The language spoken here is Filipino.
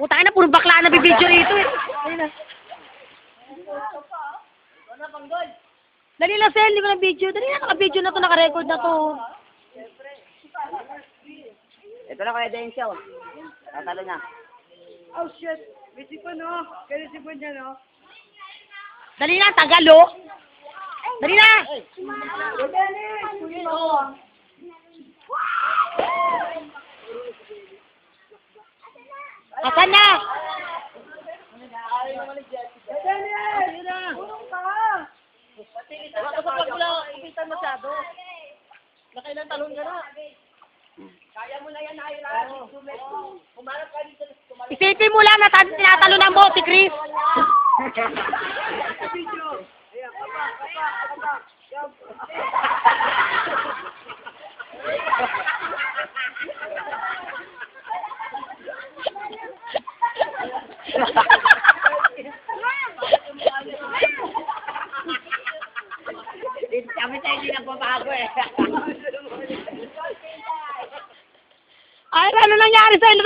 Putang na, puro bakla na bibidyo rito eh. Ayun na. Dali na, Sel, hindi ko na video. Dali na, naka-video na to, naka-record na to. Ito na kaya Densyo. Tatalo na. Oh shit! May sipon no? Kaya sipon niya no? Dali na, tagalo. Dali na. Dennis! Kuya no? Asan na? Dennis! Tulong ka! Isipin mo lang na tan- tinatalo ng mo si Chris. Video! Ayan, papa, papa, papa. Sabi tayo hindi nagbabago eh. Ay, ano nangyari sa ilo